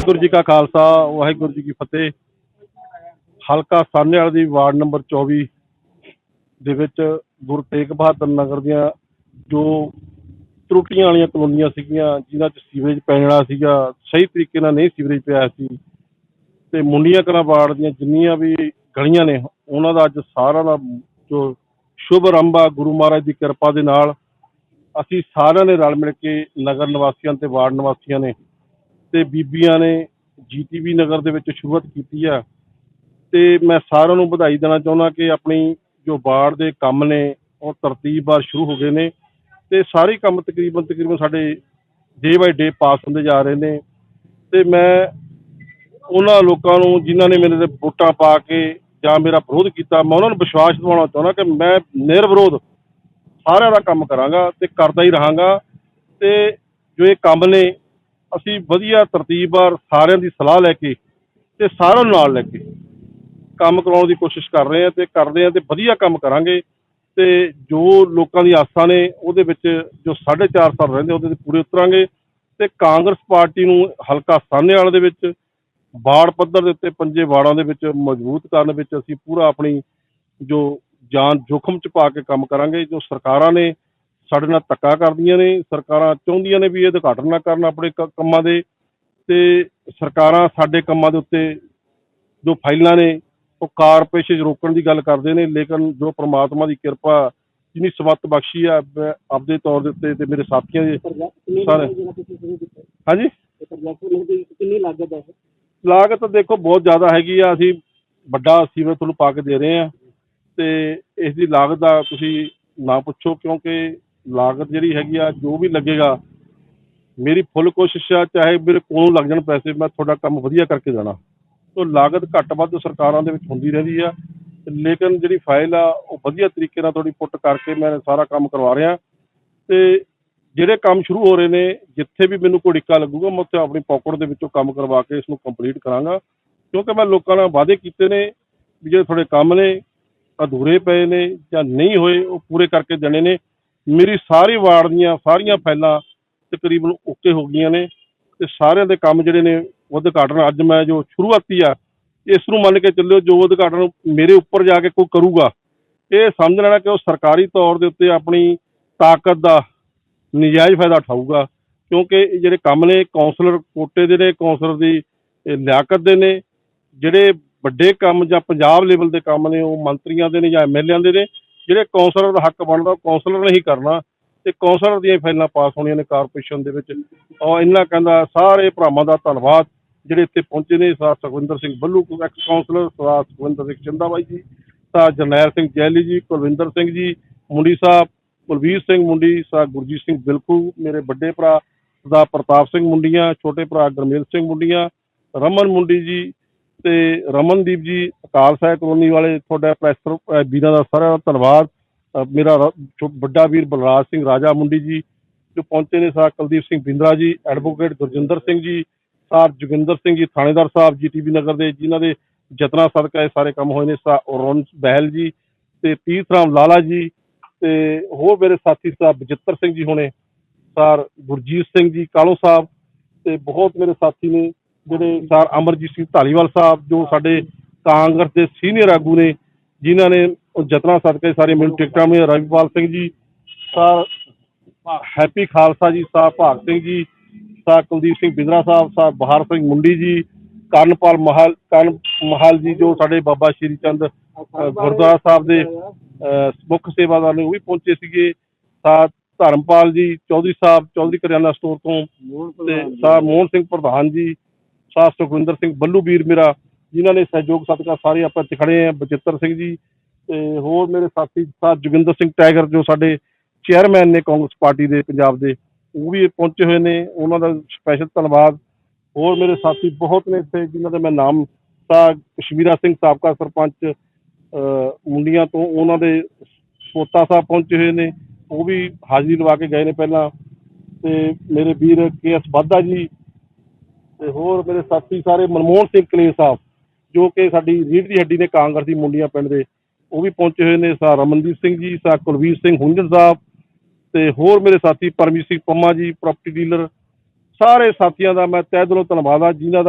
ਵਾਹਿਗੁਰੂ ਜੀ ਕਾ ਖਾਲਸਾ, ਵਾਹਿਗੁਰੂ ਜੀ ਕੀ ਫਤਿਹ। ਹਲਕਾ ਸਾਹਨੇਵਾਲ ਦੀ ward number 24 ਦੇ ਵਿੱਚ ਗੁਰੂ ਤੇਗ ਬਹਾਦਰ ਨਗਰ ਦੀਆਂ ਜੋ ਤਰੁੱਟੀਆਂ ਵਾਲੀਆਂ ਕਲੋਨੀਆਂ ਸੀਗੀਆਂ, ਜਿਨ੍ਹਾਂ 'ਚ ਸੀਵਰੇਜ ਪੈਣ ਵਾਲਾ ਸੀਗਾ, ਸਹੀ ਤਰੀਕੇ ਨਾਲ ਨਹੀਂ ਸੀਵਰੇਜ ਪਿਆ ਸੀ। ਤੇ ਮੁੰਡੀਆਂ ਕਲਾਂ ਵਾਰਡ ਦੀਆਂ ਜਿੰਨੀਆਂ ਵੀ ਗਲੀਆਂ ਨੇ, ਉਹਨਾਂ ਦਾ ਅੱਜ ਸਾਰਾ ਦਾ ਜੋ ਸ਼ੁਭ ਆਰੰਭ ਆ, ਗੁਰੂ ਮਹਾਰਾਜ ਦੀ ਕਿਰਪਾ ਦੇ ਨਾਲ ਅਸੀਂ ਸਾਰਿਆਂ ਨੇ ਰਲ ਮਿਲ ਕੇ ਨਗਰ ਨਿਵਾਸੀਆਂ ਤੇ ਵਾਰਡ ਨਿਵਾਸੀਆਂ ਨੇ ਤੇ ਬੀਬੀਆਂ ਨੇ ਜੀਟੀਵੀ ਨਗਰ ਦੇ ਵਿੱਚ ਸ਼ੁਰੂਆਤ ਕੀਤੀ ਆ। ਤੇ ਮੈਂ ਸਾਰਿਆਂ ਨੂੰ ਵਧਾਈ ਦੇਣਾ ਚਾਹੁੰਦਾ ਕਿ ਆਪਣੀ ਜੋ ਵਾਰਡ ਦੇ ਕੰਮ ਨੇ, ਉਹ ਤਰਤੀਬਵਾਰ ਸ਼ੁਰੂ ਹੋ ਗਏ ਨੇ ਤੇ ਸਾਰੇ ਕੰਮ ਤਕਰੀਬਨ ਤਕਰੀਬਨ ਸਾਡੇ ਡੇ ਬਾਈ ਡੇ ਪਾਸ ਹੁੰਦੇ ਜਾ ਰਹੇ ਨੇ। ਤੇ ਮੈਂ ਉਹਨਾਂ ਲੋਕਾਂ ਨੂੰ ਜਿਨ੍ਹਾਂ ਨੇ ਮੇਰੇ ਤੇ ਵੋਟਾਂ ਪਾ ਕੇ ਜਾਂ ਮੇਰਾ ਵਿਰੋਧ ਕੀਤਾ, ਮੈਂ ਉਹਨਾਂ ਨੂੰ ਵਿਸ਼ਵਾਸ ਦਿਵਾਉਣਾ ਚਾਹੁੰਦਾ ਕਿ ਮੈਂ ਨਿਰਵਿਰੋਧ ਸਾਰਿਆਂ ਦਾ ਕੰਮ ਕਰਾਂਗਾ ਤੇ ਕਰਦਾ ਹੀ ਰਹਾਂਗਾ। ਤੇ ਜੋ ਇਹ ਕੰਮ ਨੇ ਅਸੀਂ ਵਧੀਆ ਤਰਤੀਬਵਾਰ ਸਾਰਿਆਂ ਦੀ ਸਲਾਹ ਲੈ ਕੇ ਤੇ ਸਾਰਿਆਂ ਨੂੰ ਨਾਲ ਲੈ ਕੇ ਕੰਮ ਕਰਾਉਣ ਦੀ ਕੋਸ਼ਿਸ਼ ਕਰ ਰਹੇ ਹਾਂ ਤੇ ਕਰਦੇ ਹਾਂ ਤੇ ਵਧੀਆ ਕੰਮ ਕਰਾਂਗੇ ਤੇ ਜੋ ਲੋਕਾਂ ਦੀ ਆਸਾਂ ਨੇ ਉਹਦੇ ਵਿੱਚ ਜੋ 4.5 ਸਾਲ ਰਹਿੰਦੇ ਉਹਦੇ ਤੇ ਪੂਰੇ ਉਤਰਾਂਗੇ ਤੇ ਕਾਂਗਰਸ ਪਾਰਟੀ ਨੂੰ ਹਲਕਾ ਸਾਹਨੇਵਾਲ ਦੇ ਵਿੱਚ ਵਾਰਡ ਪੱਧਰ ਦੇ ਉੱਤੇ ਪੰਜੇ ਵਾਰਡਾਂ ਦੇ ਵਿੱਚ ਮਜ਼ਬੂਤ ਕਰਨ ਵਿੱਚ ਅਸੀਂ ਪੂਰਾ ਆਪਣੀ ਜੋ ਜਾਨ ਜੋਖਮ ਚ ਪਾ ਕੇ ਕੰਮ ਕਰਾਂਗੇ, ਜੋ ਸਰਕਾਰਾਂ ਨੇ ਸਾਡੇ ਨਾਲ ਧੱਕਾ ਕਰਦੀਆਂ ਨੇ ਸਰਕਾਰਾਂ ਚਾਹੁੰਦੀਆਂ ਨੇ ਵੀ ਇਹ ਉਦਘਾਟਨ ਨਾ ਕਰਨ ਆਪਣੇ ਕੰਮਾਂ ਦੇ ਤੇ ਸਰਕਾਰਾਂ ਸਾਡੇ ਕੰਮਾਂ ਦੇ ਉੱਤੇ ਜੋ ਫਾਈਲਾਂ ਨੇ ਉਹ ਕਾਰਪੋਰੇਸ਼ਨ 'ਚ ਰੋਕਣ ਦੀ ਗੱਲ ਕਰਦੇ ਨੇ ਲੇਕਿਨ ਜੋ ਪ੍ਰਮਾਤਮਾ ਦੀ ਕਿਰਪਾ ਜਿਨੀ ਸਵੱਤ ਬਖਸ਼ੀ ਆ ਆਪਦੇ ਤੌਰ ਦੇ ਉੱਤੇ ਤੇ ਮੇਰੇ ਸਾਥੀਆਂ ਦੇ ਸਾਰੇ ਹਾਂਜੀ? ਕਿੰਨੀ ਲਾਗਤ ਹੈ ਲਾਗਤ ਦੇਖੋ ਬਹੁਤ ਜ਼ਿਆਦਾ ਹੈਗੀ ਆ ਅਸੀਂ ਵੱਡਾ ਸੀਵਰ ਤੁਹਾਨੂੰ ਪਾ ਕੇ ਦੇ ਰਹੇ ਆ ਤੇ ਇਸ ਦੀ ਲਾਗਤ ਦਾ ਤੁਸੀਂ ਨਾ ਪੁੱਛੋ ਕਿਉਂਕਿ ਲਾਗਤ ਜਿਹੜੀ ਹੈਗੀ ਆ, ਜੋ ਵੀ ਲੱਗੇਗਾ, ਮੇਰੀ ਫੁੱਲ ਕੋਸ਼ਿਸ਼ ਆ, ਚਾਹੇ ਮੇਰੇ ਕੋਲੋਂ ਲੱਗ ਜਾਣ ਪੈਸੇ, ਮੈਂ ਤੁਹਾਡਾ ਕੰਮ ਵਧੀਆ ਕਰਕੇ ਦੇਣਾ ਤੋ ਲਾਗਤ ਘੱਟ ਵੱਧ ਸਰਕਾਰਾਂ ਦੇ ਵਿੱਚ ਹੁੰਦੀ ਰਹਿੰਦੀ ਆ। ਲੇਕਿਨ ਜਿਹੜੀ ਫਾਈਲ ਆ, ਉਹ ਵਧੀਆ ਤਰੀਕੇ ਨਾਲ ਤੁਹਾਡੀ ਪੁੱਟ ਕਰਕੇ ਮੈਂ ਸਾਰਾ ਕੰਮ ਕਰਵਾ ਰਿਹਾ। ਤੇ ਜਿਹੜੇ ਕੰਮ ਸ਼ੁਰੂ ਹੋ ਰਹੇ ਨੇ, ਜਿੱਥੇ ਵੀ ਮੈਨੂੰ ਕੋਈ ਡਿੱਕਾ ਲੱਗੂਗਾ, ਮੈਂ ਉੱਥੇ ਆਪਣੀ ਪਾਕਟ ਦੇ ਵਿੱਚੋਂ ਕੰਮ ਕਰਵਾ ਕੇ ਇਸ ਨੂੰ ਕੰਪਲੀਟ ਕਰਾਂਗਾ। ਕਿਉਂਕਿ ਮੈਂ ਲੋਕਾਂ ਨਾਲ ਵਾਅਦੇ ਕੀਤੇ ਨੇ ਵੀ ਜਿਹੜੇ ਤੁਹਾਡੇ ਕੰਮ ਨੇ, ਅਧੂਰੇ ਪਏ ਨੇ ਜਾਂ ਨਹੀਂ ਹੋਏ, ਉਹ ਪੂਰੇ ਕਰਕੇ ਦੇਣੇ ਨੇ। ਮੇਰੀ ਸਾਰੀ ਵਾਰਡ ਦੀਆਂ ਸਾਰੀਆਂ ਫਾਈਲਾਂ ਤਕਰੀਬਨ ਓਕੇ ਹੋ ਗਈਆਂ ਨੇ ਤੇ ਸਾਰਿਆਂ ਦੇ ਕੰਮ ਜਿਹੜੇ ਨੇ ਉਦਘਾਟਨ ਅੱਜ ਮੈਂ ਜੋ ਸ਼ੁਰੂਆਤੀ ਆ, ਇਸ ਨੂੰ ਮੰਨ ਕੇ ਚੱਲਿਓ ਜੋ ਉਦਘਾਟਨ ਮੇਰੇ ਉੱਪਰ ਜਾ ਕੇ ਕੋਈ ਕਰੂਗਾ, ਇਹ ਸਮਝ ਲੈਣਾ ਕਿ ਉਹ ਸਰਕਾਰੀ ਤੌਰ ਦੇ ਉੱਤੇ ਆਪਣੀ ਤਾਕਤ ਦਾ ਨਜਾਇਜ਼ ਫਾਇਦਾ ਉਠਾਊਗਾ, ਕਿਉਂਕਿ ਜਿਹੜੇ ਕੰਮ ਨੇ, ਕੌਂਸਲਰ ਕੋਟੇ ਦੇ ਨੇ, ਕੌਂਸਲਰ ਦੀ ਲਿਆਕਤ ਦੇ ਨੇ, ਜਿਹੜੇ ਵੱਡੇ ਕੰਮ ਜਾਂ ਪੰਜਾਬ ਲੈਵਲ ਦੇ ਕੰਮ ਨੇ, ਉਹ ਮੰਤਰੀਆਂ ਦੇ ਨੇ ਜਾਂ ਐਮਐਲਏਆਂ ਦੇ ਨੇ ਜਿਹੜੇ ਕੌਂਸਲਰ ਦਾ ਹੱਕ ਬਣਦਾ, ਉਹ ਕੌਂਸਲਰ ਨੇ ਹੀ ਕਰਨਾ ਤੇ ਕੌਂਸਲਰ ਦੀਆਂ ਫਾਈਲਾਂ ਪਾਸ ਹੋਣੀਆਂ ਨੇ ਕਾਰਪੋਰੇਸ਼ਨ ਦੇ ਵਿੱਚ। ਔਰ ਇੰਨਾ ਕਹਿੰਦਾ, ਸਾਰੇ ਭਰਾਵਾਂ ਦਾ ਧੰਨਵਾਦ ਜਿਹੜੇ ਇੱਥੇ ਪਹੁੰਚੇ ਨੇ। Sir Sukhwinder Singh Ballu ex councillor sir Sukhwinder Singh Chanda ਬਾਈ ਜੀ ਸਰ ਜਰਨੈਲ ਸਿੰਘ ਜੈਲੀ ਜੀ, ਕੁਲਵਿੰਦਰ ਸਿੰਘ ਜੀ, ਮੁੰਡੀ ਸਾਹਿਬ, ਕੁਲਵੀਰ ਸਿੰਘ ਮੁੰਡੀ ਸਰ ਗੁਰਜੀਤ ਸਿੰਘ ਬਿਲਕੂ ਮੇਰੇ ਵੱਡੇ ਭਰਾ, ਸਰਦਾਰ ਪ੍ਰਤਾਪ ਸਿੰਘ ਮੁੰਡੀਆਂ, ਛੋਟੇ ਭਰਾ ਗੁਰਮੇਲ ਸਿੰਘ ਮੁੰਡੀਆਂ, ਰਮਨ ਮੁੰਡੀ ਜੀ ਤੇ ਰਮਨਦੀਪ ਜੀ, ਅਕਾਲ ਸਾਹਿਬ ਕਲੋਨੀ ਵਾਲੇ, ਤੁਹਾਡਾ ਪ੍ਰੈਸਰ ਵੀਰਾਂ ਦਾ ਸਾਰਿਆਂ ਦਾ ਧੰਨਵਾਦ ਮੇਰਾ ਰ- ਛੋ- ਵੱਡਾ ਵੀਰ ਬਲਰਾਜ ਸਿੰਘ ਰਾਜਾ ਮੁੰਡੀ ਜੀ, ਜੋ ਪਹੁੰਚੇ ਨੇ ਸਰ ਕੁਲਦੀਪ ਸਿੰਘ ਬਿੰਦਰਾ ਜੀ ਐਡਵੋਕੇਟ ਗੁਰਜਿੰਦਰ ਸਿੰਘ ਜੀ, ਸਰ ਜੋਗਿੰਦਰ ਸਿੰਘ ਜੀ, ਥਾਣੇਦਾਰ ਸਾਹਿਬ ਜੀਟੀਬੀ ਨਗਰ ਦੇ, ਜਿਨ੍ਹਾਂ ਦੇ ਜਤਨਾ ਸਦਕਾ ਇਹ ਸਾਰੇ ਕੰਮ ਹੋਏ ਨੇ ਸਰ ਅਰੁਣ ਬਹਿਲ ਜੀ ਤੇ ਤੀਰਥ ਰਾਮ ਲਾਲਾ ਜੀ ਤੇ ਹੋਰ ਮੇਰੇ ਸਾਥੀ ਸਾਹਿਬ ਬਜਿੱਤਰ ਸਿੰਘ ਜੀ ਹੋਣੇ, ਸਰ ਗੁਰਜੀਤ ਸਿੰਘ ਜੀ, ਕਾਲੋ ਸਾਹਿਬ ਤੇ ਬਹੁਤ ਮੇਰੇ ਸਾਥੀ ਨੇ। ਜਿਹੜੇ ਸਰ ਅਮਰਜੀਤ ਸਿੰਘ ਢਾਲੀਵਾਲ ਸਾਹਿਬ ਜੋ ਸਾਡੇ ਕਾਂਗਰਸ ਦੇ ਸੀਨੀਅਰ ਆਗੂ ਨੇ ਜਿਨ੍ਹਾਂ ਨੇ ਉਹ ਜਤਨਾ ਸਦਕੇ ਸਾਰੇ ਮੈਨੂੰ ਟਿਕਟਾਂ ਮਿਲੀਆਂ ਰਵੀਪਾਲ ਸਿੰਘ ਜੀ ਸਰ ਹੈਪੀ ਖਾਲਸਾ ਜੀ ਸਾਹਿਬ ਭਾਗ ਸਿੰਘ ਜੀ ਸਰ ਕੁਲਦੀਪ ਸਿੰਘ ਬਿੰਦਰਾ ਸਾਹਿਬ ਸਰ ਬਹਾਰ ਸਿੰਘ ਮੁੰਡੀ ਜੀ ਕਰਨਪਾਲ ਮਹਾਲ ਕਰਨ ਮਹਾਲ ਜੀ ਜੋ ਸਾਡੇ ਬਾਬਾ ਸ਼੍ਰੀ ਚੰਦ ਗੁਰਦੁਆਰਾ ਸਾਹਿਬ ਦੇ ਅ, ਮੁੱਖ ਸੇਵਾਦਾਰ ਨੇ ਉਹ ਵੀ ਪਹੁੰਚੇ ਸੀਗੇ। ਸਰ ਧਰਮਪਾਲ ਜੀ ਚੌਧਰੀ ਸਾਹਿਬ ਚੌਧਰੀ ਕਰਿਆਨਾ ਸਟੋਰ ਤੋਂ ਤੇ ਸਰ ਮੋਹਨ ਸਿੰਘ ਪ੍ਰਧਾਨ ਜੀ ਸਰ ਸੁਖਵਿੰਦਰ ਸਿੰਘ ਬੱਲੂ ਵੀਰ ਮੇਰਾ, ਜਿਨ੍ਹਾਂ ਨੇ ਸਹਿਯੋਗ ਸਦਕਾ ਸਾਰੇ ਆਪਾਂ ਇੱਥੇ ਖੜੇ ਆ ਬਚਿੱਤਰ ਸਿੰਘ ਜੀ ਤੇ ਹੋਰ ਮੇਰੇ ਸਾਥੀ ਸਰ ਜੋਗਿੰਦਰ ਸਿੰਘ ਟਾਈਗਰ ਜੋ ਸਾਡੇ ਚੇਅਰਮੈਨ ਨੇ ਕਾਂਗਰਸ ਪਾਰਟੀ ਦੇ ਪੰਜਾਬ ਦੇ, ਉਹ ਵੀ ਪਹੁੰਚੇ ਹੋਏ ਨੇ, ਉਹਨਾਂ ਦਾ ਸਪੈਸ਼ਲ ਧੰਨਵਾਦ। ਹੋਰ ਮੇਰੇ ਸਾਥੀ ਬਹੁਤ ਨੇ ਇੱਥੇ, ਜਿਨ੍ਹਾਂ ਦਾ ਮੈਂ ਨਾਮ ਤਾਂ ਕਸ਼ਮੀਰਾ ਸਿੰਘ ਸਾਬਕਾ ਸਰਪੰਚ ਮੁੰਡੀਆਂ ਤੋਂ ਉਹਨਾਂ ਦੇ ਸੋਤਾ ਸਾਹਿਬ ਪਹੁੰਚੇ ਹੋਏ ਨੇ, ਉਹ ਵੀ ਹਾਜ਼ਰੀ ਲਵਾ ਕੇ ਗਏ ਨੇ ਪਹਿਲਾਂ। ਤੇ ਮੇਰੇ ਵੀਰ ਕੇ ਐਸ ਵਾਧਾ ਜੀ ਤੇ ਹੋਰ ਮੇਰੇ ਸਾਥੀ ਸਾਰੇ ਮਨਮੋਹਨ ਸਿੰਘ ਕਲੇਰ ਸਾਹਿਬ, ਜੋ ਕਿ ਸਾਡੀ ਰੀੜ ਦੀ ਹੱਡੀ ਨੇ ਕਾਂਗਰਸ ਦੀ ਮੁੰਡੀਆਂ ਪਿੰਡ ਦੇ, ਉਹ ਵੀ ਪਹੁੰਚੇ ਹੋਏ ਨੇ ਸਰ ਰਮਨਦੀਪ ਸਿੰਘ ਜੀ ਸਰ ਕੁਲਵੀਰ ਸਿੰਘ ਹੁੰਜਣ ਸਾਹਿਬ ਤੇ ਹੋਰ ਮੇਰੇ ਸਾਥੀ ਪਰਮਜੀਤ ਸਿੰਘ ਪੰਮਾ ਜੀ ਪ੍ਰਾਪਰਟੀ ਡੀਲਰ ਸਾਰੇ ਸਾਥੀਆਂ ਦਾ ਮੈਂ ਤਹਿ ਦਿਲੋਂ ਧੰਨਵਾਦ ਆ, ਜਿਨ੍ਹਾਂ ਦਾ